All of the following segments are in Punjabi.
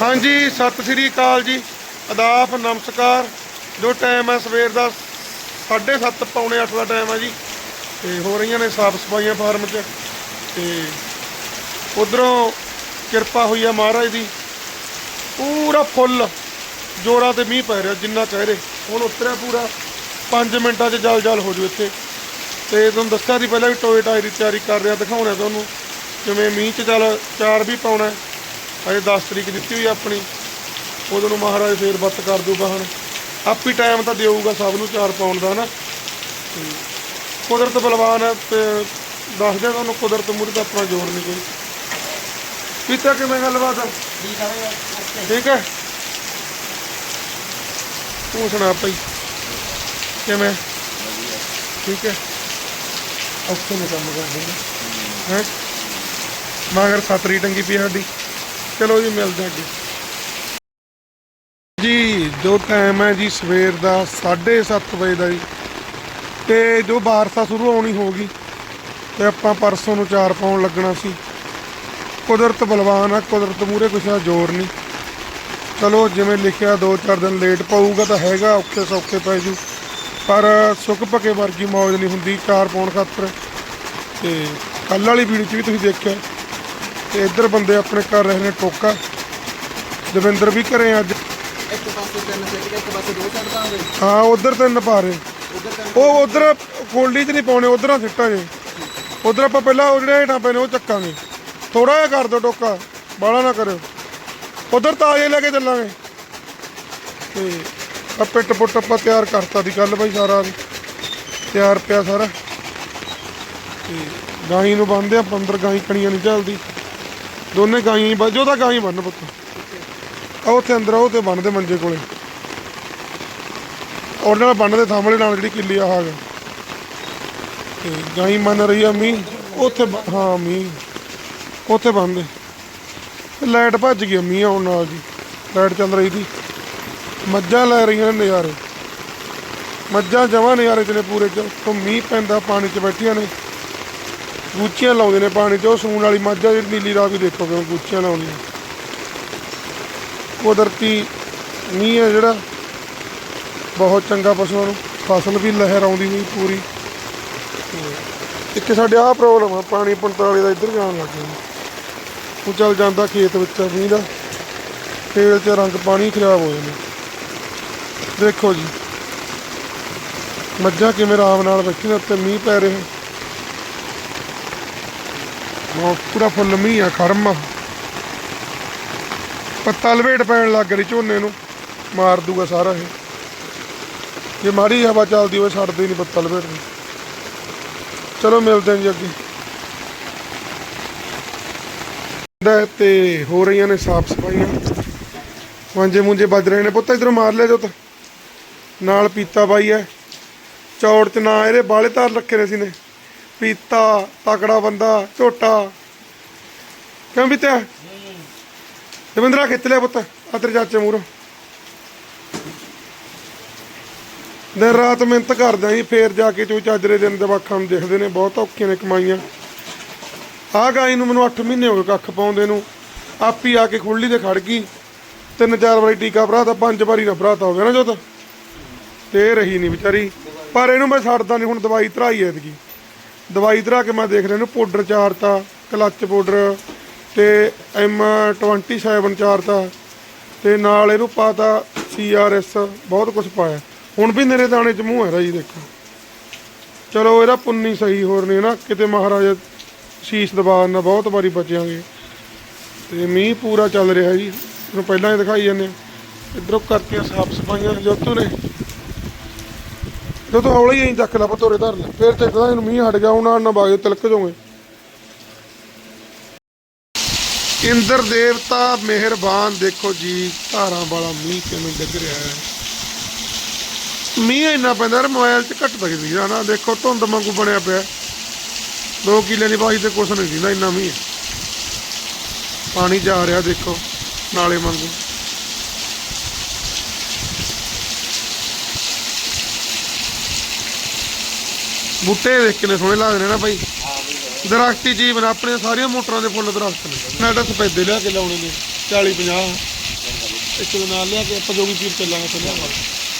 ਹਾਂਜੀ, ਸਤਿ ਸ੍ਰੀ ਅਕਾਲ ਜੀ। ਆਦਾਬ ਨਮਸਕਾਰ। ਜੋ ਟਾਈਮ ਹੈ ਸਵੇਰ ਦਾ 7:30 ਪੌਣੇ 8 ਦਾ ਟਾਈਮ ਹੈ ਜੀ। ਤੇ ਹੋ ਰਹੀਆਂ ਨੇ ਸਾਫ਼ ਸਫਾਈਆਂ ਫਾਰਮ 'ਚ। ਤੇ ਉਧਰੋਂ ਕਿਰਪਾ ਹੋਈ ਆ ਮਹਾਰਾਜ ਦੀ। ਪੂਰਾ ਫੁੱਲ ਜੋਰਾਂ ਤੇ ਮੀਂਹ ਪੈ ਰਿਹਾ, ਜਿੰਨਾ ਕਹਿ ਰਹੇ ਹੁਣ ਉਤਰਿਆ ਪੂਰਾ। 5 ਮਿੰਟਾਂ 'ਚ ਜਲ ਜਲ ਹੋ ਜੂ ਇੱਥੇ। ਤੇ ਤੁਹਾਨੂੰ ਦੱਸਿਆ ਸੀ ਪਹਿਲਾਂ ਵੀ ਟੋਏ ਟਾਈ ਦੀ ਤਿਆਰੀ ਕਰ ਰਿਹਾ, ਦਿਖਾਉਣਾ ਤੁਹਾਨੂੰ। ਜਿਵੇਂ ਮੀਂਹ 'ਚ ਜਲ ਚਾਰ ਵੀ ਪਾਉਣਾ ਅਜੇ 10 ਤਰੀਕ ਦਿੱਤੀ ਹੋਈ ਆਪਣੀ। ਉਦੋਂ ਨੂੰ ਮਹਾਰਾਜ ਫੇਰ ਬੱਤ ਕਰ ਦੂਗਾ ਹੁਣ। ਆਪੀ ਟਾਈਮ ਤਾਂ ਦੇਊਗਾ ਸਭ ਨੂੰ ਚਾਰ ਪਾਉਣ ਦਾ ਨਾ ਕੁਦਰਤ ਬਲਵਾਨ ਹੈ ਤੇ ਦੱਸ ਦਿਆਂ ਤੁਹਾਨੂੰ ਕੁਦਰਤ ਮੂਹਰੇ ਦਾ ਆਪਣਾ ਜ਼ੋਰ ਨਹੀਂ ਕੋਈ। ਪੀਤਾ ਕਿਵੇਂ ਗੱਲਬਾਤ? ਠੀਕ ਹੈ ਤੂੰ ਸੁਣਾ ਭਾਈ ਕਿਵੇਂ? ਠੀਕ ਹੈ ਔਖੇ ਨੇ ਕੰਮ ਕਰਦੇ ਨੇ। ਹੈ? ਮਗਰ ਸਤਰੀ ਟੰਗੀ ਪਈ ਸਾਡੀ। ਚਲੋ ਜੀ, ਮਿਲਦੇ ਹਾਂ ਅੱਗੇ। ਜੀ, ਜੋ ਟਾਈਮ ਹੈ ਜੀ ਸਵੇਰ ਦਾ 7:30 ਵਜੇ ਦਾ ਜੀ। ਤੇ ਜੋ ਬਾਰਸਾ ਸ਼ੁਰੂ ਹੋਣੀ ਹੋ ਗਈ ਤੇ ਆਪਾਂ ਪਰਸੋਂ ਨੂੰ ਚਾਰ ਪਾਉਣ ਲੱਗਣਾ ਸੀ। ਕੁਦਰਤ ਬਲਵਾਨ ਆ, ਕੁਦਰਤ ਮੂਰੇ ਕੁਛ ਦਾ ਜ਼ੋਰ ਨਹੀਂ। ਚਲੋ, ਜਿਵੇਂ ਲਿਖਿਆ 2-4 ਦਿਨ ਲੇਟ ਪਊਗਾ ਤਾਂ ਹੈਗਾ, ਔਖੇ ਸੌਖੇ ਪੈ ਜੂ। ਪਰ ਸੁੱਕ ਪਕੇ ਵਰਗੀ ਮੌਜ ਨਹੀਂ ਹੁੰਦੀ, ਚਾਰ ਪਾਉਣ ਖਾਤਰ। ਤੇ ਕੱਲ ਵਾਲੀ ਵੀਡੀਓ 'ਚ ਵੀ ਤੁਸੀਂ ਦੇਖਿਆ। ਤੇ ਇੱਧਰ ਬੰਦੇ ਆਪਣੇ ਕਰ ਰਹੇ ਨੇ ਟੋਕਾ ਦਵਿੰਦਰ ਵੀ ਘਰੇ ਅੱਜ। ਇੱਕ ਪਾਸੇ ਤਿੰਨ ਸਿੱਟ ਕੇ ਇੱਕ ਪਾਸੇ ਦੋ ਛੱਡ ਦਾਂਗੇ। ਹਾਂ ਉਧਰ ਤਿੰਨ ਪਾ ਰਹੇ। ਉਹ ਉਧਰ ਕੋਲਡੀ 'ਚ ਨਹੀਂ ਪਾਉਣੇ ਉਧਰਾਂ ਸਿੱਟਾਂ ਜੇ। ਉਧਰ ਆਪਾਂ ਪਹਿਲਾਂ ਉਹ ਜਿਹੜੇ ਹੇਠਾਂ ਪਏ ਨੇ ਉਹ ਚੱਕਾਂਗੇ। ਥੋੜਾ ਜਿਹਾ ਕਰ ਦਿਓ ਟੋਕਾ ਬਾਲਾ ਨਾ ਕਰਿਓ। ਉਧਰ ਤਾਜ਼ੇ ਲੈ ਕੇ ਚੱਲਾਂਗੇ। ਤੇ ਆ ਪਿੱਟ ਪੁੱਟ ਆਪਾਂ ਤਿਆਰ ਕਰਤਾ ਦੀ ਗੱਲ ਬਾਈ ਸਾਰਾ ਤਿਆਰ ਪਿਆ ਸਾਰਾ। ਤੇ ਗਾਈ ਨੂੰ ਬੰਨਦੇ ਆਪਾਂ ਅੰਦਰ ਗਾਈ ਕਣੀਆਂ ਨਹੀਂ ਚੱਲਦੀ। ਦੋਨੇ ਗਾਈ ਹੀ ਜੋ ਤਾਂ ਗਾਈ ਬੰਨ ਪੁੱਤ। ਆ ਉੱਥੇ ਅੰਦਰ ਆ, ਉਹ ਤੇ ਬੰਨਦੇ ਮੰਜੇ ਕੋਲੇ। ਉਹਦੇ ਨਾਲ ਬੰਨਦੇ ਸਾਹਮਣੇ ਨਾਲ ਜਿਹੜੀ ਕਿੱਲੀ ਆ ਹਾਗ ਤੇ ਗਾਈ ਮੰਨ ਰਹੀ ਆ ਮੀਂਹ, ਉੱਥੇ ਹਾਂ, ਮੀਂਹ। ਉੱਥੇ ਬੰਨਦੇ ਲਾਈਟ ਭੱਜ ਗਈ ਆ, ਮੀਂਹ ਆਉਣ ਨਾਲ ਜੀ। ਲਾਈਟ ਚੱਲ ਰਹੀ ਸੀ। ਮੱਝਾਂ ਲੈ ਰਹੀਆਂ ਨੇ ਨਜ਼ਾਰੇ। ਮੱਝਾਂ ਜਮਾਂ ਨਜ਼ਾਰੇ ਚ ਨੇ ਪੂਰੇ ਚ। ਤੋਂ ਮੀਂਹ ਪੈਂਦਾ, ਪਾਣੀ ਚ ਬੈਠੀਆਂ ਨੇ। ਗੁੱਚੀਆਂ ਲਾਉਂਦੇ ਨੇ ਪਾਣੀ ਚ, ਉਹ ਸੂਣ ਵਾਲੀ ਮੱਝ ਆ ਜਿਹੜੀ ਨੀਲੀ ਰਾਵੀ ਦੇਖੋ ਕਿਵੇਂ ਗੂਚੀਆਂ ਲਾਉਂਦੀਆਂ। ਕੁਦਰਤੀ ਮੀਂਹ ਹੈ ਜਿਹੜਾ, ਬਹੁਤ ਚੰਗਾ ਪਸ਼ੂਆਂ ਨੂੰ, ਫਸਲ ਵੀ ਲਹਿਰ ਆਉਂਦੀ ਹੋਈ ਪੂਰੀ। ਇੱਕ ਸਾਡੇ ਆਹ ਪ੍ਰੋਬਲਮ ਆ, ਪਾਣੀ 45 ਦਾ ਇੱਧਰ ਜਾਣ ਲੱਗ ਗਿਆ। ਉਹ ਚੱਲ ਜਾਂਦਾ ਖੇਤ ਵਿੱਚ ਮੀਂਹ ਦਾ ਤੇਲ 'ਚ ਰੰਗ ਪਾਣੀ ਖਰਾਬ ਹੋ ਜਾਂਦੇ। ਦੇਖੋ ਜੀ, ਮੱਝਾਂ ਕਿਵੇਂ ਆਰਾਮ ਨਾਲ ਬੈਠੀਆਂ, ਉੱਤੇ ਮੀਂਹ ਪੈ ਰਿਹਾ। ਮਾ ਪੂਰਾ ਫੁੱਲ ਮੀਂਹ ਆ, ਖਰਮ ਆ। ਪੱਤਾ ਲਵੇਟ ਪੈਣ ਲੱਗ ਗਈ ਝੋਨੇ ਨੂੰ, ਮਾਰ ਦੂਗਾ ਸਾਰਾ ਇਹ। ਜੇ ਮਾੜੀ ਹਵਾ ਚੱਲਦੀ ਹੋਵੇ ਛੱਡਦੇ ਨਹੀਂ ਪੱਤਾ ਲਪੇਟ ਨੂੰ ਚਲੋ ਮਿਲਦੇ ਹਾਂ ਜੀ ਅੱਗੇ। ਤੇ ਹੋ ਰਹੀਆਂ ਨੇ ਸਾਫ਼ ਸਫਾਈਆਂ। ਵਾਂਜੇ ਮੁੰਜੇ ਵੱਜ ਰਹੇ ਨੇ। ਪੁੱਤ ਇਧਰੋਂ ਮਾਰ ਲਿਆ ਜੋ ਨਾਲ ਪੀਤਾ ਬਾਈ ਐ ਚੌੜ ਚ ਨਾ ਇਹਦੇ ਬਾਲੇ ਧਾਰ ਰੱਖੇ ਨੇ ਸੀ ਨੇ। ਪੀਤਾ, ਤਕੜਾ ਬੰਦਾ, ਝੋਟਾ। ਕਿਉਂ ਪੀਤਾ ਦਵਿੰਦਰਾ ਖਿੱਚ ਲਿਆ ਪੁੱਤ ਆ ਤੇਰੇ ਚਾਚੇ ਮੂਹਰੋਂ। ਦਿਨ ਰਾਤ ਮਿਹਨਤ ਕਰਦਾ ਜੀ ਫੇਰ ਜਾ ਕੇ ਚੋ ਚਾਜਰੇ ਦਿਨ ਦਵਾਖਾਂ ਨੂੰ ਦੇਖਦੇ ਨੇ, ਬਹੁਤ ਔਖੀਆਂ ਨੇ ਕਮਾਈਆਂ। ਆਹ ਗਾਈ ਨੂੰ ਮੈਨੂੰ 8 ਮਹੀਨੇ ਹੋ ਗਏ ਕੱਖ ਪਾਉਂਦੇ ਨੂੰ। ਆਪੀ ਆ ਕੇ ਖੁੱਲੀ ਤੇ ਖੜ ਗਈ। ਤਿੰਨ ਚਾਰ ਵਾਰੀ ਟੀਕਾ ਭਰਾ ਤਾਂ ਪੰਜ ਵਾਰੀ ਨਾ ਭਰਾਤਾ ਹੋ ਗਿਆ ਨਾ ਜੋਤ। ਤੇ ਇਹ ਰਹੀ ਨਹੀਂ ਵਿਚਾਰੀ। ਪਰ ਇਹਨੂੰ ਮੈਂ ਛੱਡਦਾ ਨਹੀਂ ਹੁਣ ਦਵਾਈ ਧਰਾਈ ਐਤਕੀ। ਦਵਾਈ ਧਰਾ ਕੇ ਮੈਂ ਦੇਖ ਰਿਹਾ ਇਹਨੂੰ, ਪਾਊਡਰ ਚਾਰਤਾ, ਕਲੱਚ ਪਾਊਡਰ ਤੇ M27 ਚਾਰਤਾ ਤੇ ਨਾਲ ਇਹਨੂੰ ਪਾਤਾ CRS ਬਹੁਤ ਕੁਝ ਪਾਇਆ। ਹੁਣ ਵੀ ਨਰੇ ਦਾਣੇ ਚ ਮੂੰਹ ਹੈ ਰਾਜੀ ਦੇਖੋ। ਚਲੋ, ਇਹਦਾ ਪੁੰਨੀ ਸਹੀ ਹੋਰ ਨਹੀਂ ਨਾ, ਕਿਤੇ ਮਹਾਰਾਜਾ ਸ਼ੀਸ਼ ਦਬਾਨ ਨਾਲ ਬਹੁਤ ਵਾਰੀ ਬਚਿਆਂਗੇ ਤੇ ਮੀਂਹ ਪੂਰਾ ਚੱਲ ਰਿਹਾ ਜੀ ਤੁਹਾਨੂੰ ਪਹਿਲਾਂ ਹੀ ਦਿਖਾਈ ਜਾਂਦੇ ਇਧਰੋਂ ਕਰਕੇ ਸਾਫ਼ ਸਫਾਈਆਂ ਜੋਤੂ ਨੇ। ਜਦੋਂ ਹੌਲੀ ਹੀ ਚੱਕ ਲਾ ਪਤੋਰੇ ਧਰ ਲੈ। ਫੇਰ ਤੇ ਇਦਾਂ ਇਹਨੂੰ ਮੀਂਹ ਹਟ ਗਿਆ ਉਹਨਾਂ ਨਾਲ ਬਾਗੇ ਤਿਲਕ ਜਾਓਗੇ ਇੰਦਰ ਦੇਵਤਾ, ਮਿਹਰਬਾਨ ਦੇਖੋ ਜੀ, ਧਾਰਾਂ ਵਾਲਾ ਮੀਂਹ ਕਿਵੇਂ ਡਿੱਗ ਰਿਹਾ ਹੈ। ਮੀਂਹ ਇੰਨਾ ਪੈਂਦਾ ਯਾਰ ਮੋਬਾਈਲ 'ਚ ਘੱਟ ਤੱਕਦੀ ਆ ਨਾ, ਦੇਖੋ ਧੁੰਦ ਵਾਂਗੂ ਬਣਿਆ ਪਿਆ। 2 ਕਿੱਲੇ ਦੀ ਬਾਈ ਤੇ ਕੁਛ ਨਹੀਂ ਦਿੰਦਾ, ਇੰਨਾ ਮੀਂਹ ਪਾਣੀ ਜਾ ਰਿਹਾ, ਦੇਖੋ, ਨਾਲੇ ਵਾਂਗੂ। ਬੂਟੇ ਦੇਖ ਕਿੰਨੇ ਸੋਹਣੇ ਲੱਗਦੇ ਨੇ ਨਾ ਬਾਈ। ਦਰਖਤੀ ਜੀਵਨ ਆਪਣੇ ਸਾਰੀਆਂ ਮੋਟਰਾਂ ਦੇ ਫੁੱਲ ਦਰਖਤ ਨੇ। ਮੈਂ ਤਾਂ ਸਫੈਦੇ ਲਿਆ ਕੇ ਲਾਉਣੇ ਨੇ 40 50 ਇੱਕ ਦੇ ਨਾਲ ਲਿਆ ਕੇ ਆਪਾਂ ਜੋਗੀ ਪੀਰ ਚੱਲਾਂਗੇ ਤੇ ਲਿਆਵਾਂਗੇ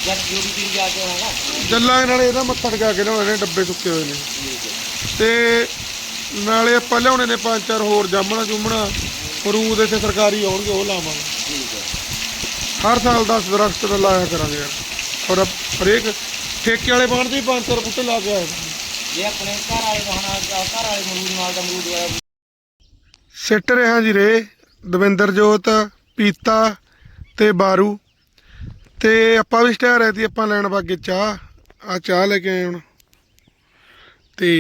ਜਦ ਜੋ ਪੀਰ ਜਾ ਕੇ ਆਉਣਾ ਚੱਲਾਂਗੇ ਨਾਲੇ ਇਹਦਾ ਮੱਥਾ ਟਿਕਾ ਕੇ ਲਿਆਉਣੇ ਨੇ, ਡੱਬੇ ਸੁੱਕੇ ਹੋਏ ਨੇ। ਤੇ ਨਾਲੇ ਆਪਾਂ ਲਿਆਉਣੇ ਨੇ ਪੰਜ ਚਾਰ ਹੋਰ ਜਾਮਣਾ ਜੁਮਣਾ ਫਰੂਦ ਇੱਥੇ ਸਰਕਾਰੀ ਆਉਣਗੇ, ਉਹ ਲਾਵਾਂਗੇ। ਹਰ ਸਾਲ 10 ਦਰਖਤ ਲਾਇਆ ਕਰਾਂਗੇ ਯਾਰ। ਔਰ ਹਰੇਕ ਠੇਕੇ ਵਾਲੇ ਬਾਣ ਦੇ ਵੀ ਪੰਜ ਚਾਰ ਬੂਟੇ ਲਾ ਕੇ ਆਏ ਜੇ ਆਪਣੇ ਘਰ ਵਾਲੇ ਬਹਾਨਾ ਘਰ ਵਾਲੇ ਮਰੂਦ ਨਾਲ ਦਾ ਮਰੂਦ ਵਾਲਾ ਸਿੱਟ ਰਿਹਾ ਜੀ ਰੇ ਦਵਿੰਦਰ ਜੋਤ ਪੀਤਾ ਤੇ ਬਾਰੂ। ਤੇ ਆਪਾਂ ਵੀ ਸਟਿਆ ਰਹੇ ਸੀ ਆਪਾਂ ਲੈਣ ਵਾਗੇ ਚਾਹ ਆ ਚਾਹ ਲੈ ਕੇ ਆਏ ਹੁਣ। ਤੇ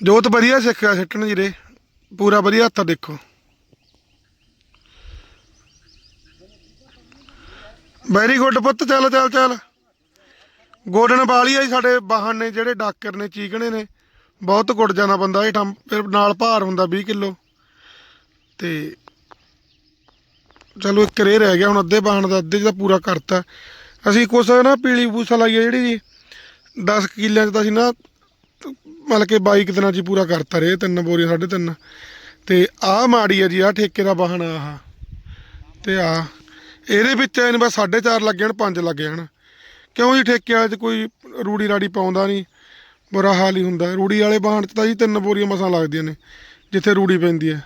ਜੋਤ ਵਧੀਆ ਸਿੱਖਿਆ ਸਿੱਟਣ ਜੀ ਰੇ, ਪੂਰਾ ਵਧੀਆ ਹੱਥ ਦੇਖੋ। ਵੈਰੀ ਗੁੱਡ ਪੁੱਤ, ਚੱਲ ਚੱਲ ਚੱਲ। ਗੋਡਨ ਵਾਲੀ ਆ ਜੀ ਸਾਡੇ ਵਾਹਨ ਨੇ ਜਿਹੜੇ ਡਾਕਰ ਨੇ, ਚੀਕਣੇ ਨੇ। ਬਹੁਤ ਗੁੱਡ ਜਾਣਾ ਬੰਦਾ ਇਹ ਠੰਮ, ਫਿਰ ਨਾਲ ਭਾਰ ਹੁੰਦਾ 20 ਕਿਲੋ। ਤੇ ਚਲੋ ਇੱਕ ਰੇ ਰਹਿ ਗਿਆ, ਹੁਣ ਅੱਧੇ ਵਾਹਨ ਦਾ, ਅੱਧੇ 'ਚ ਤਾਂ ਪੂਰਾ ਕਰਤਾ। ਅਸੀਂ ਕੁਛ ਨਾ ਪੀਲੀ ਬੂਸਾ ਲਾਈ ਆ ਜਿਹੜੀ ਜੀ 10 ਕਿੱਲਿਆਂ 'ਚ ਤਾਂ ਅਸੀਂ ਨਾ, ਮਤਲਬ ਕਿ 22 ਕੁ ਦਿਨਾਂ 'ਚ ਪੂਰਾ ਕਰਤਾ ਰੇ, ਤਿੰਨ ਬੋਰੀਆਂ, ਸਾਢੇ ਤਿੰਨ। ਤੇ ਆਹ ਮਾੜੀ ਆ ਜੀ ਆਹ ਠੇਕੇ ਦਾ ਵਾਹਨ ਆਹ ਤੇ ਆ, ਇਹਦੇ ਵਿੱਚ ਇਹਨੇ ਬਸ 4.5 ਲੱਗ ਜਾਣ 5 ਲੱਗ ਜਾਣ। ਕਿਉਂ ਜੀ ਠੇਕਿਆਂ 'ਚ ਕੋਈ ਰੂੜੀ ਰਾੜੀ ਪਾਉਂਦਾ ਨਹੀਂ? ਬੁਰਾ ਹਾਲ ਹੀ ਹੁੰਦਾ। ਰੂੜੀ ਵਾਲੇ ਬਾਹਣ 'ਚ ਤਾਂ ਜੀ ਤਿੰਨ ਬੋਰੀਆਂ ਮਸਾਂ ਲੱਗਦੀਆਂ ਨੇ, ਜਿੱਥੇ ਰੂੜੀ ਪੈਂਦੀ ਹੈ।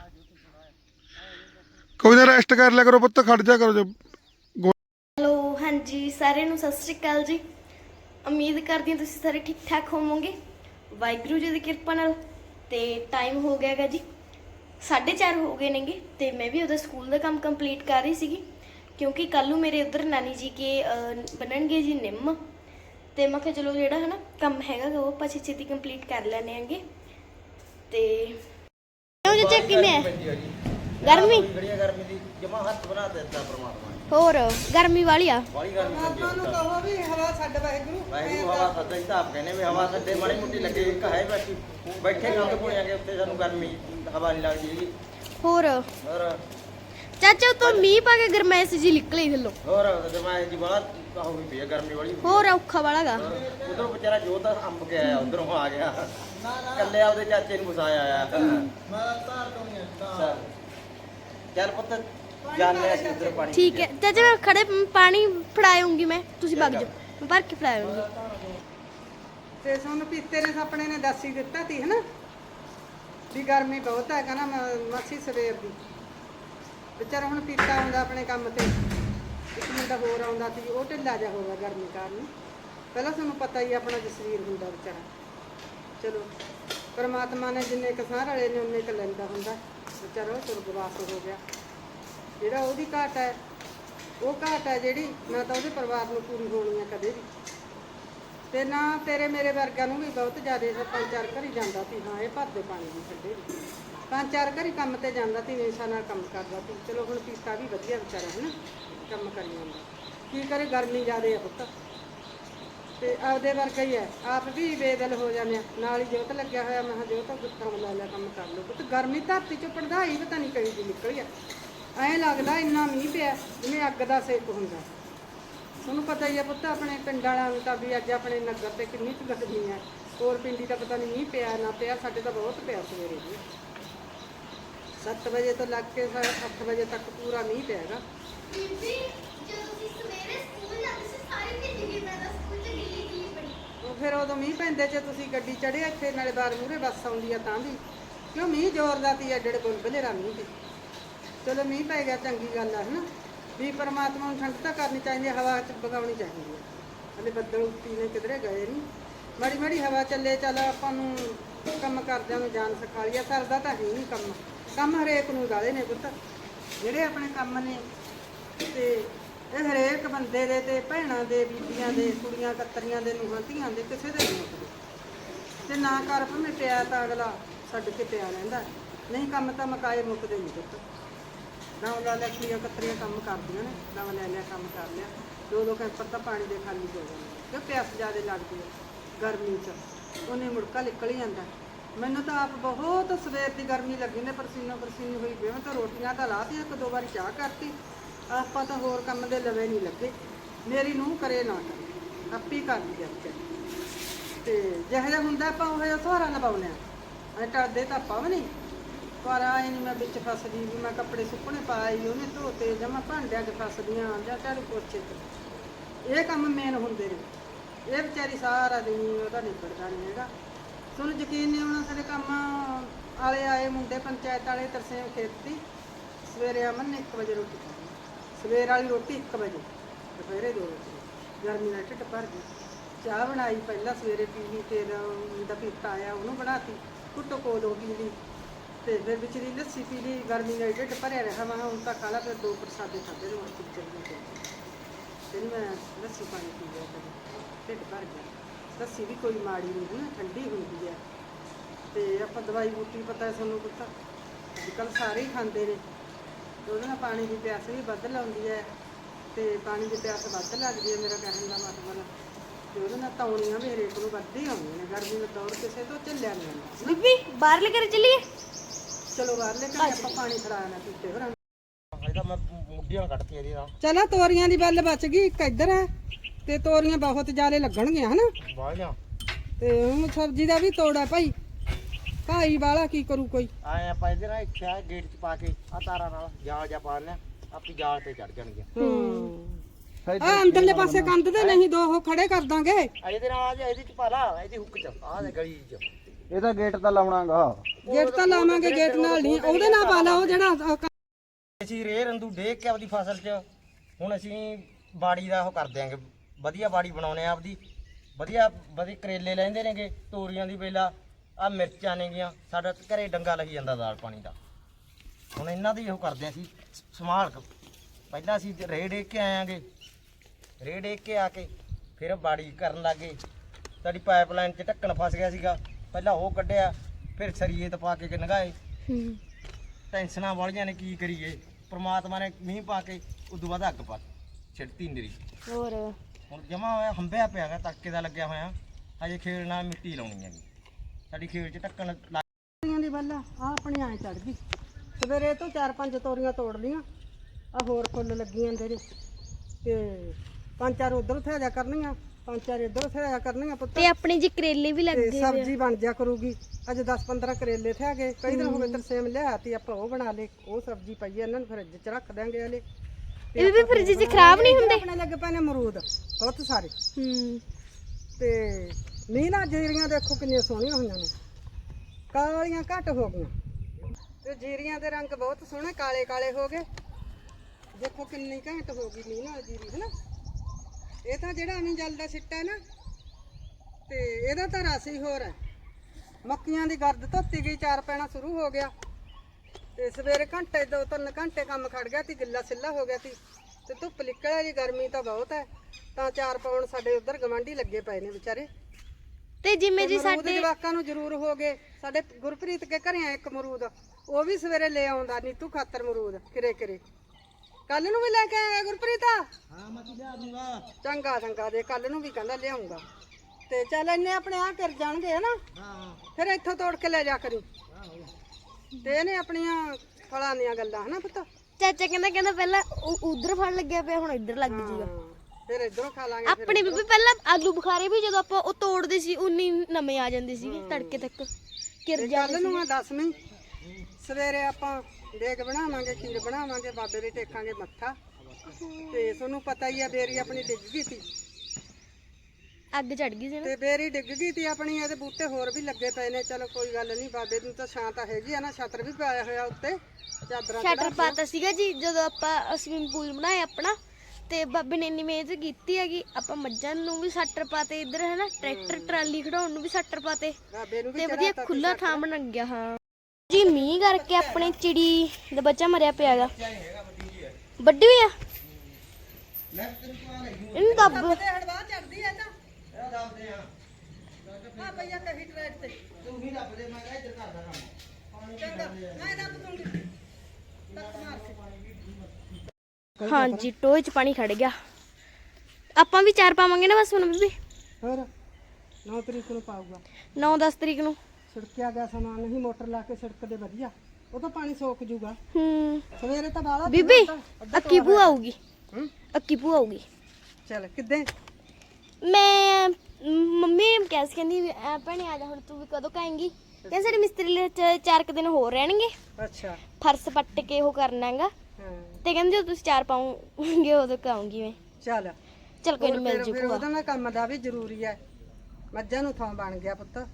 ਕੋਈ ਨਾ ਰੈਸਟ ਕਰ ਲਿਆ ਕਰੋ ਪੁੱਤ, ਖੜ ਜਾ ਕਰੋ ਜੋ। ਹੈਲੋ, ਹਾਂਜੀ, ਸਾਰਿਆਂ ਨੂੰ ਸਤਿ ਸ਼੍ਰੀ ਅਕਾਲ ਜੀ। ਉਮੀਦ ਕਰਦੀ ਹਾਂ ਤੁਸੀਂ ਸਾਰੇ ਠੀਕ ਠਾਕ ਹੋਵੋਗੇ। ਵਾਹਿਗੁਰੂ ਜੀ ਦੀ ਕਿਰਪਾ ਨਾਲ ਤੇ ਟਾਈਮ ਹੋ ਗਿਆ ਹੈਗਾ ਜੀ 4:30 ਹੋ ਗਏ ਨੇਗੇ ਤੇ ਮੈਂ ਵੀ ਉਹਦਾ ਸਕੂਲ ਦਾ ਕੰਮ ਕੰਪਲੀਟ ਕਰ ਰਹੀ ਸੀਗੀ। ਕਿਉਂਕਿ ਕੱਲ ਨੂੰ ਮੇਰੇ ਉਧਰ ਨਾਨੀ ਜੀ ਕੇ ਅਹ, ਬਣਨਗੇ ਜੀ ਨਿੰਮ। ਤੇ ਮੈਂ ਕਿਹਾ ਚਲੋ ਜਿਹੜਾ ਹੈ ਨਾ ਕੰਮ ਹੈਗਾ ਗਾ ਉਹ ਆਪਾਂ ਛੇਤੀ ਛੇਤੀ ਕੰਪਲੀਟ ਕਰ ਲੈਣੇ ਆਂਗੇ ਤੇ ਕਿਉਂ ਜੀ ਕਿਵੇਂ ਹੈ ਗਰਮੀ ਬੜੀਆ ਗਰਮੀ ਦੀ ਜਮਾ ਹੱਥ ਬਣਾ ਦਿੱਤਾ ਪ੍ਰਮਾਤਮਾ ਨੇ। ਹੋਰ ਗਰਮੀ ਵਾਲੀ ਆ? ਬਾਲੀ ਗਰਮੀ ਪੈਂਦੀ ਹੈ ਨੂੰ ਕਹੋ ਵੀ ਹਵਾ ਛੱਡ ਵਾਹਿਗੁਰੂ ਵਾਹਿਗੁਰੂ ਹਵਾ ਸੱਦਾ ਹੀ ਤਾਂ ਆਪ ਕਹਿੰਦੇ ਵੀ ਹਵਾ ਸੱਦੇ ਮਾੜੀ ਮੁੱਟੀ ਲੱਗੇ ਇੱਕ ਹੈ ਬੈਠੀ ਬੈਠੇ ਗੰਦ ਪੁਣਿਆ ਕੇ ਉੱਤੇ ਸਾਨੂੰ ਗਰਮੀ ਹਵਾ ਨਹੀਂ ਲੱਗਦੀ ਹੈਗੀ। ਹੋਰ? ਹੋਰ? ਚਾਚਾ ਤੋਂ ਮੀਂਹ ਪਾ ਕੇ ਗਰਮੈਸ਼ ਜੀ ਨਿਕਲੀ ਥੱਲੋਂ। ਹੋਰ ਜਮਾਇ ਜੀ ਬੜਾ ਹੋ ਗਈ ਪਈ ਹੈ ਗਰਮੀ ਵਾਲੀ। ਹੋਰ ਔਖਾ ਵਾਲਾਗਾ। ਉਧਰੋਂ ਵਿਚਾਰਾ ਜੋਤ ਅੰਬ ਕੇ ਆਇਆ ਉਧਰੋਂ ਆ ਗਿਆ। ਕੱਲੇ ਆਪਦੇ ਚਾਚੇ ਨੂੰ ਫਸਾਇਆ ਆਇਆ ਮੈਂ ਧਾਰ ਤੋਂ। ਚੱਲ ਪੁੱਤ ਉਧਰ ਪਾਣੀ ਠੀਕ ਹੈ। ਚਾਚਾ ਮੈਂ ਖੜੇ ਪਾਣੀ ਫੜਾਉਂਗੀ ਮੈਂ। ਤੁਸੀਂ ਵਗ ਜਾਓ। ਮੈਂ ਭਰ ਕੇ ਫੜਾਉਂਗੀ ਤੇ ਸਾਨੂੰ ਪੀਤੇ ਨੇ ਆਪਣੇ ਨੇ ਦੱਸ ਹੀ ਦਿੱਤਾ ਤੀ ਹਨਾ? ਵੀ ਗਰਮੀ ਬਹੁਤ ਹੈ ਕਹਿੰਦਾ ਮ- ਮਾਸੀ ਸਵੇਰ ਦੀ। ਵਿਚਾਰਾ ਹੁਣ ਪੀਤਾ ਆਉਂਦਾ ਆਪਣੇ ਕੰਮ ਤੇ। ਇੱਕ ਮੁੰਡਾ ਹੋਰ ਆਉਂਦਾ ਸੀ, ਉਹ ਢਿੱਲਾ ਜਾ ਗਿਆ ਗਰਮੀ ਕਾਰਨ। ਪਹਿਲਾਂ ਤੁਹਾਨੂੰ ਪਤਾ ਹੀ ਆਪਣਾ ਜਸਵੀਰ ਹੁੰਦਾ ਵਿਚਾਰਾ। ਚਲੋ, ਪਰਮਾਤਮਾ ਨੇ ਜਿੰਨੇ ਕਸਾਰ ਵਾਲੇ ਨੇ ਉਹਨੇ ਕ ਲੈਂਦਾ ਹੁੰਦਾ। ਵਿਚਾਰਾ ਉਹ ਸੁਰਗਵਾਸ ਹੋ ਗਿਆ। ਜਿਹੜਾ ਉਹਦੀ ਘਾਟ ਹੈ, ਉਹ ਘਾਟ ਹੈ ਜਿਹੜੀ ਨਾ ਤਾਂ ਉਹਦੇ ਪਰਿਵਾਰ ਨੂੰ ਪੂਰੀ ਹੋਣੀ ਹੈ ਕਦੇ ਵੀ। ਤੇ ਨਾ ਤੇਰੇ ਮੇਰੇ ਵਰਗਿਆਂ ਨੂੰ ਵੀ ਬਹੁਤ ਜ਼ਿਆਦਾ ਪੰਜ ਚਾਰ ਘਰੀ ਜਾਂਦਾ ਸੀ। ਹਾਂ, ਇਹ ਭਰਦੇ ਪਾਣੀ ਦੀ ਛੱਡੇ ਵੀ। ਪੰਜ ਚਾਰ ਘਰੀ ਕੰਮ ਤੇ ਜਾਂਦਾ ਸੀ ਨਿਸ਼ਾ ਨਾਲ ਕੰਮ ਕਰਦਾ ਸੀ ਚਲੋ ਹੁਣ ਪੀਤਾ ਵੀ ਵਧੀਆ ਵਿਚਾਰਾ ਹੈ ਨਾ, ਕੰਮ ਕਰੀ ਜਾਂਦਾ। ਕੀ ਕਰੇ ਗਰਮੀ ਜ਼ਿਆਦੇ ਆ ਪੁੱਤ। ਤੇ ਆਪਦੇ ਵਰਗਾ ਹੀ ਹੈ ਆਪ ਵੀ ਬੇਦਲ ਹੋ ਜਾਂਦੇ ਆ। ਨਾਲ ਹੀ ਜੋਤ ਲੱਗਿਆ ਹੋਇਆ, ਮੈਂ ਕਿਹਾ ਜੋਤ ਗੁੱਠਾ ਲਾ ਲਿਆ ਕੰਮ ਕਰ ਲਓ। ਪੁੱਤ ਗਰਮੀ ਧਰਤੀ ਚੋਂ ਪੜਦਾਈ ਪਤਾ ਨਹੀਂ ਕਹੀ ਦੀ ਨਿਕਲੀ ਆ। ਐਂ ਲੱਗਦਾ ਇੰਨਾ ਮੀਂਹ ਪਿਆ, ਜਿਵੇਂ ਅੱਗ ਦਾ ਸੇਕ ਹੁੰਦਾ। ਤੁਹਾਨੂੰ ਪਤਾ ਹੀ ਆ ਪੁੱਤ, ਆਪਣੇ ਪਿੰਡ ਵਾਲਿਆਂ ਨੂੰ ਤਾਂ ਵੀ ਅੱਜ ਆਪਣੇ ਨਗਰ ਤੇ ਕਿੰਨੀ ਕੁ ਗਰਮੀ ਹੈ ਹੋਰ ਪਿੰਡੀ ਤਾਂ ਪਤਾ ਨਹੀਂ ਮੀਂਹ ਪਿਆ ਨਾ ਪਿਆ, ਸਾਡੇ ਤਾਂ ਬਹੁਤ ਪਿਆ ਸਵੇਰੇ ਜੀ 7 ਵਜੇ ਤੋਂ ਲੱਗ ਕੇ 8 ਵਜੇ ਤੱਕ ਪੂਰਾ ਮੀਂਹ ਪਿਆਗਾ ਬੀਬੀ ਜਦੋਂ ਤੁਸੀਂ ਸਵੇਰੇ ਸਕੂਲ ਜਾਂਦੇ ਸੀ ਸਾਰੀ ਜ਼ਿੰਦਗੀ ਮੈਂ ਤਾਂ ਸਕੂਲ ਚ ਗਿੱਲੀ ਗਿੱਲੀ ਪੜੀ ਉਹ ਫਿਰ ਉਦੋਂ ਮੀਂਹ ਪੈਂਦੇ ਚ ਤੁਸੀਂ ਗੱਡੀ ਚੜੇ ਇੱਥੇ ਨਾਲੇ ਬਾਰ ਮੂਰੇ ਬੱਸ ਆਉਂਦੀ ਆ ਤਾਂ ਵੀ। ਕਿਉਂ ਮੀਂਹ ਜ਼ੋਰ ਦਾ ਤੀ ਐਡੇ ਬੁਲ ਬਲੇਰਾ ਮੀਂਹ ਤੇ ਚਲੋ ਮੀਂਹ ਪੈ ਗਿਆ ਚੰਗੀ ਗੱਲ ਆ ਹਨਾ? ਵੀ ਪਰਮਾਤਮਾ ਨੂੰ ਠੰਡ ਤਾਂ ਕਰਨੀ ਚਾਹੀਦੀ ਹੈ ਹਵਾ ਚ ਬਗਾਉਣੀ ਚਾਹੀਦੀ ਹੈ ਹਲੇ ਬੱਦਲ ਉੱਤੀ ਨੇ ਕਿਧਰੇ ਗਏ ਨਹੀਂ ਮਾੜੀ ਮਾੜੀ ਹਵਾ ਚੱਲੇ ਚੱਲ ਆਪਾਂ ਨੂੰ ਕੰਮ ਕਰਦਿਆਂ ਨੂੰ ਜਾਨ ਸਿਖਾ ਲਿਆ ਸਰਦਾ ਤਾਂ ਹੈ ਨਹੀਂ ਕੰਮ। ਕੰਮ ਹਰੇਕ ਨੂੰ ਗਾਲੇ ਨੇ ਪੁੱਤ। ਜਿਹੜੇ ਆਪਣੇ ਕੰਮ ਨੇ, ਤੇ ਇਹ ਹਰੇਕ ਬੰਦੇ ਦੇ ਤੇ ਭੈਣਾਂ ਦੇ, ਬੀਬੀਆਂ ਦੇ, ਕੁੜੀਆਂ ਕਤਰੀਆਂ ਦੇ ਨੂੰਹਾਂ ਧੀਆਂ ਦੇ ਕਿਸੇ ਦੇ ਨਹੀਂ ਮੁੱਕਦੇ ਤੇ ਨਾ ਕਰ ਭਾਵੇਂ ਪਿਆ ਤਾਂ ਅਗਲਾ ਛੱਡ ਕੇ ਪਿਆ ਰਹਿੰਦਾ ਨਹੀਂ ਕੰਮ ਤਾਂ ਮਕਾਏ ਮੁੱਕਦੇ ਨਹੀਂ ਪੁੱਤ। ਨਾ ਉਹਨਾਂ ਲੈ ਕੁੜੀਆਂ ਕਤਰੀਆਂ ਕੰਮ ਕਰਦੀਆਂ ਨੇ, ਨਾ ਲੈ ਲਿਆ ਕੰਮ ਕਰ ਲਿਆ। ਦੋ ਦੋ ਕੈਂਪਰ ਤਾਂ ਪਾਣੀ ਦੇ ਖਾਲੀ ਹੋ ਜਾਂਦੇ ਕਿਉਂ ਪਿਆਸ ਜ਼ਿਆਦੇ ਲੱਗਦੀ ਹੈ ਗਰਮੀ 'ਚ, ਉਹਨੇ ਮੁੜਕਾ ਨਿਕਲ ਹੀ ਜਾਂਦਾ ਮੈਨੂੰ ਤਾਂ ਆਪ ਬਹੁਤ ਸਵੇਰ ਦੀ ਗਰਮੀ ਲੱਗੀ ਨੇ ਪਰਸੀਨੋ ਪਰਸੀਨੀ ਹੋਈ ਪਈ ਮੈਂ ਤਾਂ ਰੋਟੀਆਂ ਤਾਂ ਲਾਤੀਆਂ ਇੱਕ ਦੋ ਵਾਰੀ ਚਾਹ ਕਰਤੀ। ਆਪਾਂ ਤਾਂ ਹੋਰ ਕੰਮ ਦੇ ਲਵੇ ਨਹੀਂ ਲੱਗੇ। ਮੇਰੀ ਨੂੰ ਕਰੇ ਨਾ ਕਰੇ। ਆਪੀ ਕਰਦੀ ਆ ਵਿਚਾਰੀ ਤੇ ਜਿਹੋ ਜਿਹਾ ਹੁੰਦਾ ਆਪਾਂ, ਉਹ ਜਿਹਾ ਸਹਾਰਾ ਨਿਭਾਉਂਦੇ ਆ ਐ ਟਰਦੇ ਤਾਂ ਆਪਾਂ ਵੀ ਨਹੀਂ। ਪਰ ਆਏ ਨਹੀਂ ਮੈਂ ਵਿੱਚ ਫਸਦੀ ਵੀ ਮੈਂ ਕੱਪੜੇ ਸੁੱਕਣੇ ਪਾਈ ਉਹਨੇ ਧੋਤੇ, ਜਾਂ ਮੈਂ ਭਾਂਡਿਆਂ 'ਚ ਫਸਦੀਆਂ, ਜਾਂ ਝਾੜੂ ਪੋਚੇ 'ਚ। ਇਹ ਕੰਮ ਮੇਨ ਹੁੰਦੇ ਨੇ। ਇਹ ਵਿਚਾਰੀ ਸਾਰਾ ਦਿਨ ਉਹਦਾ ਨਿਬੜਦਾ ਨਹੀਂ ਹੈਗਾ। ਤੁਹਾਨੂੰ ਯਕੀਨ ਨਹੀਂ ਆਉਣਾ ਸਾਡੇ ਕੰਮ ਵਾਲੇ ਆਏ, ਮੁੰਡੇ ਪੰਚਾਇਤ ਵਾਲੇ ਤਰਸੇਮ ਖੇਤੀ ਸਵੇਰੇ ਅਮਨ ਨੇ 1 ਵਜੇ ਰੋਟੀ ਖਾਣੀ ਸਵੇਰ ਵਾਲੀ ਰੋਟੀ 1 ਵਜੇ, ਦੁਪਹਿਰੇ 2 ਵਜੇ। ਗਰਮੀ ਨਾਲ ਢਿੱਡ ਭਰ ਗਿਆ। ਚਾਹ ਬਣਾਈ ਪਹਿਲਾਂ ਸਵੇਰੇ ਪੀ ਲਈ ਫਿਰ ਦਾ ਪੀਤਾ ਆਇਆ, ਉਹਨੂੰ ਬਣਾਤੀ। ਕੁੱਟੋ ਕੋਲ ਹੋ ਪੀ ਲਈ ਤੇ ਫਿਰ ਵਿਚਰੀ ਲੱਸੀ ਪੀ ਲਈ, ਗਰਮੀ ਨਾਲ ਢਿੱਡ ਭਰਿਆ ਰਿਹਾ। ਮੈਂ ਕਿਹਾ ਹੁਣ ਤਾਂ ਖਾ ਫਿਰ ਦੋ ਪ੍ਰਸਾਦੇ ਖਾਦੇ ਨੇ ਚੱਲੀ ਗਈ ਫਿਰ ਮੈਂ ਲੱਸੀ ਪਾਣੀ ਪੀ ਲਿਆ ਢਿੱਡ ਭਰ ਗਿਆ। ਲੱਸੀ ਵੀ ਕੋਈ ਮਾੜੀ ਨਹੀਂ ਹੈ ਨਾ ਠੰਡੀ ਹੁੰਦੀ ਹੈ। ਤੇ ਆਪਾਂ ਦਵਾਈ ਬੂਟੀ ਪਤਾ ਹੈ ਤੁਹਾਨੂੰ ਪੁੱਤ ਅੱਜ ਕੱਲ੍ਹ ਸਾਰੇ ਹੀ ਖਾਂਦੇ ਨੇ। ਉਹਦੇ ਨਾਲ ਪਾਣੀ ਦੀ ਪਿਆਸ ਵੀ ਵੱਧ ਲਾਉਂਦੀ ਹੈ। ਤੇ ਪਾਣੀ ਦੀ ਪਿਆਸ ਵੱਧ ਲੱਗਦੀ ਹੈ ਮੇਰਾ ਕਹਿਣ ਦਾ ਮਤਲਬ। ਤੇ ਉਹਦੇ ਨਾਲ ਤੌਣੀਆਂ ਵੀ ਹਰੇਕ ਨੂੰ ਵੱਧ ਹੀ ਆਉਂਦੀਆਂ ਨੇ। ਗਰਮੀ ਦਾ ਦੌਰ ਕਿਸੇ ਤੋਂ ਝੱਲਿਆ ਨਹੀਂ ਜਾਂਦਾ। ਬੀਬੀ ਬਾਹਰਲੇ ਘਰੇ ਚੱਲੀਏ? ਚਲੋ ਬਾਹਰ ਲੈ ਕੇ ਆਪਾਂ ਪਾਣੀ ਫੜਾਣਾ ਪੀਤੇ ਹੋਰਾਂ ਇਹ ਤਾਂ ਮੈਂ ਮੁੱਢੀਆਂ ਕੱਟਤੀ ਇਹਦੀ ਨਾਲ ਚਲੋ ਤੋਰੀਆਂ ਦੀ ਬੱਲ ਬਚ ਗਈ ਇੱਕ ਇੱਧਰ ਹੈ ਤੇ ਤੋਰੀਆਂ ਬਹੁਤ ਜ਼ਿਆਦੇ ਲੱਗਣਗੀਆਂ ਹਨਾ? ਤੇ ਹੁਣ ਸਬਜ਼ੀ ਦਾ ਵੀ ਤੋੜਾ ਭਾਈ। ਭਾਈ ਵਾਲਾ ਕੀ ਕਰੂ ਕੋਈ? ਆਏ ਆਪਾਂ ਇਹਦੇ ਨਾਲ ਇੱਥੇ ਆ ਗੇਟ 'ਚ ਪਾ ਕੇ ਆ ਤਾਰਾਂ ਨਾਲ ਜਾਲ ਜਾ ਪਾ ਲੈਣਾ ਆਪੀ ਜਾਲ ਤੇ ਚੜ ਜਾਣਗੇ ਆ ਅੰਦਰਲੇ ਪਾਸੇ ਕੰਧ ਤੇ ਨਹੀਂ ਦੋ ਉਹ ਖੜੇ ਕਰ ਦਾਂਗੇ। ਆ ਇਹਦੇ ਨਾਲ ਆ ਜਾ ਇਹਦੇ 'ਚ ਪਾ ਲਾ ਇਹਦੀ ਹੁੱਕ 'ਚ ਆ ਦੇ ਗਲੀ 'ਚ। ਇਹਦਾ ਗੇਟ ਤਾਂ ਲਾਉਣਾਗਾ। ਗੇਟ ਤਾਂ ਲਾਵਾਂਗੇ ਗੇਟ ਨਾਲ ਨਹੀਂ ਉਹਦੇ ਨਾਲ ਪਾ ਲਾ ਉਹ ਜਿਹੜਾ ਅਸੀਂ ਰੇ ਰੰਦੂ ਡੇਕ ਕੇ ਆਪਦੀ ਫਸਲ 'ਚ ਹੁਣ ਅਸੀਂ ਬਾੜੀ ਦਾ ਉਹ ਕਰ ਦਿਆਂਗੇ। ਵਧੀਆ ਬਾੜੀ ਬਣਾਉਣੇ ਆ ਆਪਦੀ। ਵਧੀਆ ਵਧੀਆ ਕਰੇਲੇ ਲੈਂਦੇ ਨੇਗੇ ਤੋਰੀਆਂ ਦੀ ਵੇਲਾ ਆ ਮਿਰਚਾਂ ਨੇਗੀਆਂ ਸਾਡਾ ਘਰੇ ਡੰਗਾ ਲੱਗੀ ਜਾਂਦਾ ਦਾਲ ਪਾਣੀ ਦਾ। ਹੁਣ ਇਹਨਾਂ ਦੀ ਉਹ ਕਰਦੇ ਸ- ਸੰਭਾਲ ਕੇ ਪਹਿਲਾਂ ਅਸੀਂ ਰੇ ਡੇਕ ਕੇ ਆਇਆਂਗੇ ਰੇ ਡੇਕ ਕੇ ਆ ਕੇ ਫਿਰ ਬਾੜੀ ਕਰਨ ਲੱਗੇ। ਸਾਡੀ ਪਾਈਪਲਾਈਨ 'ਚ ਢੱਕਣ ਫਸ ਗਿਆ ਸੀਗਾ। ਪਹਿਲਾਂ ਉਹ ਕੱਢਿਆ ਫਿਰ ਸਰੀਏ ਤੇ ਪਾ ਕੇ ਕਿ ਨਗਾਏ ਟੈਨਸ਼ਨਾਂ ਵਾਲੀਆਂ ਨੇ ਕੀ ਕਰੀਏ? ਪ੍ਰਮਾਤਮਾ ਨੇ ਮੀਂਹ ਪਾ ਕੇ ਉਦੋਂ ਬਾਅਦ ਅੱਗ ਪਾ ਛਿੜਤੀ ਨਿਰੀ। ਹੋਰ? ਹੁਣ ਜਮਾ ਹੋਇਆ ਹੰਬਿਆ ਪਿਆ ਗਾ ਤੜਕੇ ਦਾ ਲੱਗਿਆ ਹੋਇਆ। ਹਜੇ ਖੇਡ ਨਾਲ ਮਿੱਟੀ ਲਾਉਣੀ ਹੈਗੀ। ਸਾਡੀ ਖੇਡ 'ਚ ਢੱਕਣ ਲਾ- ਤੋਰੀਆਂ ਦੀ ਬੱਲ ਆ ਆਪਣੀ ਐ ਚੜ ਗਈ। ਸਵੇਰੇ ਤੋਂ ਚਾਰ ਪੰਜ ਤੋਰੀਆਂ ਤੋੜ ਲੀਆਂ ਆ ਹੋਰ ਫੁੱਲ ਲੱਗੀਆਂ ਹੀ। ਤੇ ਪੰਜ ਚਾਰ ਉਧਰ ਥਿਆ ਕਰਨੀਆਂ ਪੰਜ ਚਾਰ ਇੱਧਰ ਥਿਆ ਕਰਨੀਆਂ ਪੁੱਤ। ਤੇ ਆਪਣੀ ਜੀ ਕਰੇਲੇ ਵੀ ਲੱਗੇ। ਸਬਜ਼ੀ ਬਣ ਜਾ ਕਰੂਗੀ। ਅੱਜ 10 15 ਕਰੇਲੇ ਥਿਆ ਗਏ ਕਈ ਦਿਨ ਹੋ ਗਏ ਤਰਸੇਮ ਲਿਆ ਤੀ ਆਪਾਂ ਉਹ ਬਣਾ ਲੇ ਉਹ ਸਬਜ਼ੀ ਪਈ ਇਹਨਾਂ ਨੂੰ ਫਰਿੱਜ 'ਚ ਰੱਖ ਦਾਂਗੇ ਹਲੇ। ਇਹ ਵੀ ਫ੍ਰਿਜ 'ਚ ਖਰਾਬ ਨਹੀਂ ਹੁੰਦੇ? ਆਪਣੇ ਲੱਗੇ ਪਏ ਨੇ ਅਮਰੂਦ ਬਹੁਤ ਸਾਰੇ। ਹੂੰ। ਤੇ ਮੀਨਾ ਜੀਰੀਆਂ ਦੇਖੋ ਕਿੰਨੀਆਂ ਸੋਹਣੀਆਂ ਹੋਈਆਂ ਨੇ। ਕਾਲੀਆਂ ਘੱਟ ਹੋ ਗਈਆਂ। ਤੇ ਜੀਰੀਆਂ ਦੇ ਰੰਗ ਬਹੁਤ ਸੋਹਣੇ ਕਾਲੇ ਕਾਲੇ ਹੋ ਗਏ। ਦੇਖੋ ਕਿੰਨੀ ਘੈਂਟ ਹੋ ਗਈ ਮੀਨਾ ਜੀਰੀ ਹੈ ਨਾ ਇਹ ਤਾਂ ਜਿਹੜਾ ਅਮੀ ਜਲ ਦਾ ਸਿੱਟਾ ਹੈ ਨਾ ਤੇ ਇਹਦਾ ਤਾਂ ਰਸ ਹੀ ਹੋਰ ਹੈ। ਮੱਕੀਆਂ ਦੀ ਗਰਦ ਧੋਤੀ ਗਈ ਚਾਰ ਪੈਣਾ ਸ਼ੁਰੂ ਹੋ ਗਿਆ। ਤੇ ਸਵੇਰੇ ਘੰਟੇ ਦੋ ਤਿੰਨ ਘੰਟੇ ਕੰਮ ਖੜ ਗਿਆ ਤੇ ਗਿੱਲਾ ਸਿੱਲਾ ਹੋ ਗਿਆ ਸੀ। ਤੇ ਧੁੱਪ ਨਿਕਲਿਆ ਜੀ ਗਰਮੀ ਤਾਂ ਬਹੁਤ ਹੈ। ਤਾਂ ਚਾਰ ਪਾਉਣ ਸਾਡੇ ਉਧਰ ਗਵਾਂਢੀ ਲੱਗੇ ਪਏ ਨੇ ਵਿਚਾਰੇ। ਤੇ ਜਿਵੇਂ ਜੀ ਸਾਡੇ ਜਵਾਕਾਂ ਨੂੰ ਜ਼ਰੂਰ ਹੋ ਗਏ। ਸਾਡੇ ਗੁਰਪ੍ਰੀਤ ਕੇ ਘਰੇ ਆ ਇੱਕ ਅਮਰੂਦ ਉਹ ਵੀ ਸਵੇਰੇ ਲੈ ਆਉਂਦਾ ਨੀਤੂ ਖਾਤਰ ਅਮਰੂਦ ਕਿਰੇ ਕਿਰੇ। ਕੱਲ ਨੂੰ ਵੀ ਲੈ ਕੇ ਆਇਆ ਗੁਰਪ੍ਰੀਤ? ਹਾਂ ਮੈਂ ਲਿਆ ਦੂੰਗਾ। ਚੰਗਾ ਚੰਗਾ ਦੇ ਕੱਲ ਨੂੰ ਵੀ ਕਹਿੰਦਾ ਲਿਆਉਂਗਾ। ਤੇ ਚੱਲ ਇੰਨੇ ਆਪਣੇ ਆ ਕਰ ਜਾਣਗੇ ਹਨਾ? ਹਾਂ। ਫਿਰ ਇੱਥੋਂ ਤੋੜ ਕੇ ਲੈ ਜਾ ਕਰੀ। ਤੇ ਇਹਨੇ ਆਪਣੀਆਂ ਫਲਾਂ ਦੀਆਂ ਗੱਲਾਂ ਹਨਾ ਪੁੱਤ? ਚਾਚਾ ਕਹਿੰਦਾ ਕਹਿੰਦਾ ਪਹਿਲਾਂ ਉਧਰ ਫੜ ਲੱਗਿਆ ਪਿਆ ਹੁਣ ਇੱਧਰ ਲੱਗ ਜੂਗਾ। ਫਿਰ ਇਧਰੋਂ ਖਾ ਲਾਂਗੇ ਆਪਣੇ ਬੀਬੀ ਪਹਿਲਾਂ ਆਲੂ ਬੁਖਾਰੇ ਵੀ ਜਦੋਂ ਆਪਾਂ ਉਹ ਤੋੜਦੇ ਸੀ ਉਨੀ ਨਵੇਂ ਆ ਜਾਂਦੇ ਸੀਗੇ ਤੜਕੇ ਤੱਕ। ਕਿਰ ਜਾ ਕੱਲ ਨੂੰ ਆ ਦਸਵੀਂ ਸਵੇਰੇ ਆਪਾਂ ਦੇਗ ਬਣਾਵਾਂਗੇ ਖੀਰ ਬਣਾਵਾਂਗੇ ਬਾਬੇ ਦੇ ਟੇਕਾਂਗੇ ਮੱਥਾ। ਤੇ ਤੁਹਾਨੂੰ ਪਤਾ ਹੀ ਆ ਬੇਰੀ ਆਪਣੀ ਡਿੱਗ ਗਈ ਸੀ। ਅੱਗ ਚੜ ਗਈ ਸੀ ਨਾ। ਤੇ ਬੇਰੀ ਡਿੱਗ ਗਈ ਸੀ ਆਪਣੀ ਇਹਦੇ ਬੂਟੇ ਹੋਰ ਵੀ ਲੱਗੇ ਪਏ ਨੇ। ਚਲੋ ਕੋਈ ਗੱਲ ਨਹੀਂ ਬਾਬੇ ਨੂੰ ਤਾਂ ਛਾਂ ਤਾਂ ਹੈਗੀ ਆ ਨਾ ਛਤਰ ਵੀ ਪਾਇਆ ਹੋਇਆ ਉੱਤੇ। ਚਾਦਰਾਂ ਸ਼ਟਰ ਪਾਤਾ ਸੀਗਾ ਜੀ ਜਦੋਂ ਆਪਾਂ ਸਵਿਮਿੰਗ ਪੂਲ ਬਣਾਇਆ ਆਪਣਾ ਤੇ ਬਾਬੇ ਨੇ ਇੰਨੀ ਮਿਹਨਤ ਕੀਤੀ ਹੈਗੀ ਆਪਾਂ ਮੱਝਾਂ ਨੂੰ ਵੀ ਸੱਟਰ ਪਾਤੇ ਇੱਧਰ ਹੈ ਨਾ ਟਰੈਕਟਰ ਟਰਾਲੀ ਖੜਾਉਣ ਨੂੰ ਵੀ ਸੱਟਰ ਪਾਤੇ। ਬਾਬੇ ਨੂੰ ਵੀ ਤੇ ਵਧੀਆ ਖੁੱਲਾ ਥਾਂ ਬਣ ਗਿਆ ਹਾਂ। ਜੀ ਮੀਂਹ ਕਰਕੇ ਆਪਣੇ ਚਿੜੀ ਦਾ ਬੱਚਾ ਮਰਿਆ ਪਿਆਗਾ ਵੱਡੀ ਹੋਇਆ ਇਹਨੂੰ ਦੱਬ। ਤੇ ਹੜਵਾ ਚੜਦੀ ਐ ਤਾਂ। ਦੱਸਦੇ ਆ। ਆ ਪਈਆ ਕਹੀ ਟਰੈਕ ਤੇ। ਤੂੰ ਵੀ ਰੱਬ ਦੇ ਮੈਂ ਕਿਹਾ ਇੱਧਰ ਕਰਦਾ ਕੰਮ ਚੰਗਾ ਮੈਂ ਦੱਬ ਦੂੰਗੀ। ਤੱਕ ਮਾਰ ਕੇ ਹਾਂਜੀ ਟੋਏ 'ਚ ਪਾਣੀ ਖੜ ਗਿਆ। ਆਪਾਂ ਵੀ ਚਾਰ ਪਾਵਾਂਗੇ ਨਾ ਬਸ ਹੁਣ ਬੀਬੀ? ਹੋਰ 9 ਤਰੀਕ ਨੂੰ ਪਾਊਗਾ। 9-10 ਤਰੀਕ ਨੂੰ। ਛਿੜਕਿਆ ਗਿਆ ਸਮਾਨ ਨਹੀਂ ਮੋਟਰ ਲਾ ਕੇ ਛਿੜਕ ਦੇ ਵਧੀਆ। ਉਹ ਤਾਂ ਪਾਣੀ ਸੋਖ ਜੂਗਾ। ਹੂੰ। ਸਵੇਰੇ ਤਾਂ ਬਾਲਾ ਬੀਬੀ ਅੱਕੀ ਭੂ ਆਊਗੀ। ਹੂੰ? ਅੱਕੀ ਭੂ ਆਊਗੀ। ਚੱਲ ਕਿੱਦਾਂ? ਮ, ਮੰਮੀ ਨੇ ਕਿਹਾ ਸੀ ਕਹਿੰਦੀ ਐ ਭੈਣੇ ਆ ਜਾ ਹੁਣ ਤੂੰ ਵੀ ਕਦੋਂ ਕਹੇਂਗੀ? ਕਹਿੰਦੇ ਸਾਡੇ ਮਿਸਤਰੀ ਲਈ ਚ- ਚਾਰ ਕੁ ਦਿਨ ਹੋਰ ਰਹਿਣਗੇ। ਅੱਛਾ। ਫਰਸ਼ ਪੱਟ ਕੇ ਉਹ ਕਰਨਾਗਾ ਹਾਂ। ਤੇ ਕਹਿੰਦੇ ਜਦੋਂ ਤੁਸੀਂ ਚਾਰ ਪਾਉਂਗੇ ਉਦੋਂ ਕਾਉਂਗੀ ਮੈਂ। ਚੱਲ। ਚਲ ਕੋਈ ਹੋਰ ਨਹੀਂ ਮਿਲ ਫਿਰ- ਜੂ ਫਿਰ ਭੂਆ ਉਹਦਾ ਨਾ ਕੰਮ ਦਾ ਵੀ ਜ਼ਰੂਰੀ ਹੈ। ਮੱਝਾਂ ਨੂੰ ਥਾਂ ਬਣ ਗਿਆ ਪੁੱਤ।